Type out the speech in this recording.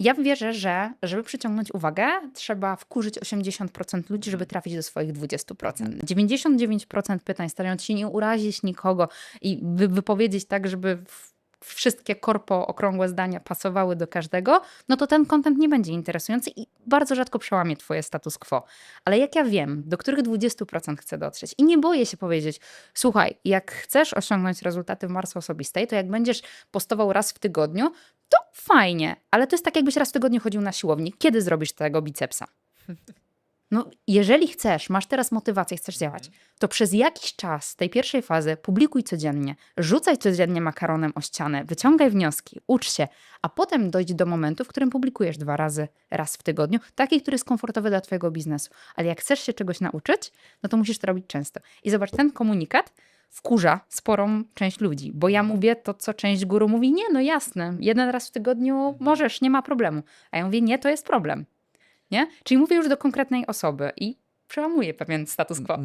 Ja wierzę, że żeby przyciągnąć uwagę, trzeba wkurzyć 80% ludzi, żeby trafić do swoich 20%. 99% pytań, starając się nie urazić nikogo i wy wypowiedzieć tak, żeby wszystkie korpo okrągłe zdania pasowały do każdego, no to ten content nie będzie interesujący i bardzo rzadko przełamie twoje status quo. Ale jak ja wiem, do których 20% chcę dotrzeć i nie boję się powiedzieć, słuchaj, jak chcesz osiągnąć rezultaty w marce osobistej, to jak będziesz postował raz w tygodniu, to fajnie, ale to jest tak, jakbyś raz w tygodniu chodził na siłownię. Kiedy zrobisz tego bicepsa? No, jeżeli chcesz, masz teraz motywację, chcesz działać, to przez jakiś czas tej pierwszej fazy publikuj codziennie, rzucaj codziennie makaronem o ścianę, wyciągaj wnioski, ucz się, a potem dojdź do momentu, w którym publikujesz dwa razy, raz w tygodniu, taki, który jest komfortowy dla twojego biznesu. Ale jak chcesz się czegoś nauczyć, no to musisz to robić często. I zobacz, ten komunikat wkurza sporą część ludzi, bo ja mówię to, co część guru mówi, nie, no jasne, jeden raz w tygodniu możesz, nie ma problemu. A ja mówię, nie, to jest problem. Nie? Czyli mówię już do konkretnej osoby i przełamuję pewien status quo.